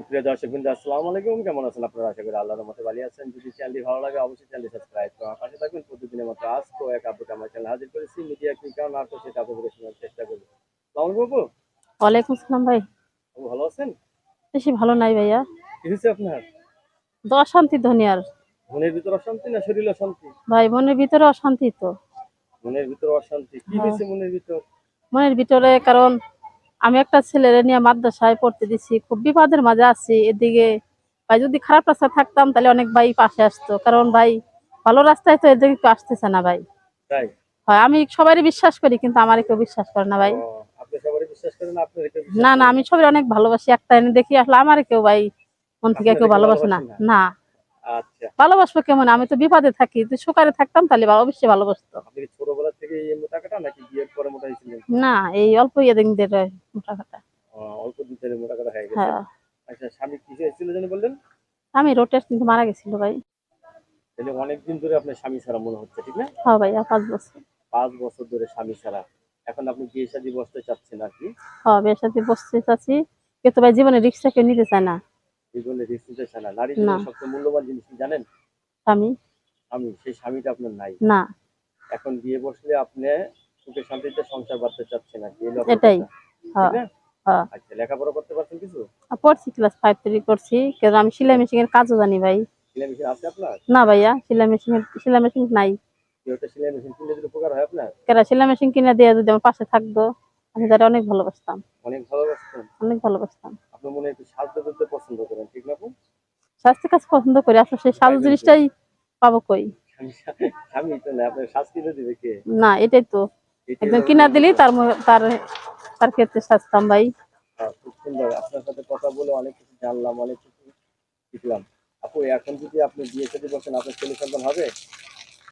সুপ্রিয় দর্শক বিন্দু আসসালামু আলাইকুম। কেমন আছেন আপনারা? আশা করি আল্লাহর মতো ভালো আছেন। যদি চ্যানেলটি ভালো লাগে অবশ্যই চ্যানেলটি সাবস্ক্রাইব করুন পাশে থাকবেন প্রতিদিনের মতো আজকেও এক আপডেট আমার চ্যানেল হাজির করেছি। মিডিয়া কি কারণ আর তো সেটা আপনাদের শোনার চেষ্টা করব। সালাম বাবু ওয়ালাইকুম সালাম ভাই। ভালো আছেন? বেশি ভালো নাই ভাইয়া। কি হয়েছে আপনার? তো অশান্তি ধনী আর। মনের ভিতর অশান্তি না শরীর অশান্তি? ভাই মনের ভিতরে অশান্তি তো। মনের ভিতর অশান্তি। কি হ্যাঁ। হয়েছে মনের ভিতর? মনের ভিতরে কারণ আমি একটা ছেলেরে নিয়ে মাদ্রাসায় পড়তে দিছি খুব বিপদের মাঝে আছি। এদিকে ভাই যদি খারাপ রাস্তায় থাকতাম তাহলে অনেক ভাই পাশে আসতো। কারণ ভাই ভালো রাস্তায় তো এদিকে কেউ আসতেছে না ভাই। হয় আমি সবারই বিশ্বাস করি কিন্তু আমার কেউ বিশ্বাস করে না ভাই। না না আমি সবাই অনেক ভালোবাসি একটা এনে দেখি আসলে আমার কেউ ভাই মন থেকে কেউ ভালোবাসে না? না। ভালোবাসবো কেমন? আমি তো বিপদে থাকি সুখারে থাকতাম তাহলে অবশ্যই ভালোবাসতো। ছোটবেলা থেকে মোটা কাটা নাকি বিয়ের পরে মোটা না এই অল্প মোটা কথা অল্প দিন ধরে মোটা কাটা হয়ে গেছে। আচ্ছা স্বামী কি হয়েছিল জানি বললেন? আমি রোটের কিন্তু মারা গেছিল ভাই। তাহলে অনেকদিন ধরে আপনার স্বামী ছাড়া মনে হচ্ছে ঠিক না? হ্যাঁ পাঁচ বছর। পাঁচ বছর ধরে স্বামী ছাড়া। এখন আপনি বিয়ে শাদী বসতে চাচ্ছেন আর কি? হ্যাঁ বসতে চাচ্ছি। কিন্তু ভাই জীবনে রিক্সা কেউ নিতে চায় না। নারী জীবনের সবচেয়ে মূল্যবান জিনিস কি জানেন? স্বামী। স্বামী সেই স্বামীটা আপনার নাই। না। এখন বিয়ে বসলে আপনি সুখে শান্তিতে সংসার বাঁধতে চাচ্ছেন আর কি এটাই। কথা। হ্যাঁ? হ্যাঁ। আচ্ছা লেখাপড়া করতে পারছেন কিছু? পড়ছি ক্লাস ফাইভ থেকে করছি কিন্তু আমি সেলাই মেশিন এর কাজও জানি ভাই। সেলাই মেশিন আছে আপনার? না ভাইয়া সেলাই মেশিন সেলাই মেশিন নাই। সেলাই মেশিন কিনলে যদি উপকার হয় আপনার? কেরা সেলাই মেশিন কিনে দিয়ে যদি আমার পাশে থাকতো আমি তারা অনেক ভালোবাসতাম। অনেক ভালোবাসতেন। অনেক ভালোবাসতাম। আপনার মনে একটু সাহায্য করতে পছন্দ করেন ঠিক না আপু? স্বাস্থ্যের কাজ পছন্দ করি আসলে সেই সাজু জিনিসটাই পাবো কই? স্বামী তো না আপনার শাস্তি তো দিবে কে? না এটাই তো। একদম কিনা দিলেই তার তার তার ক্ষেত্রে সাজতাম ভাই। হ্যাঁ, খুব সুন্দর। আপনার সাথে কথা বলে অনেক কিছু জানলাম অনেক কিছু শিখলাম। আপু এখন যদি আপনি বিয়ে সাথে বসেন আপনার ছেলে সন্তান হবে?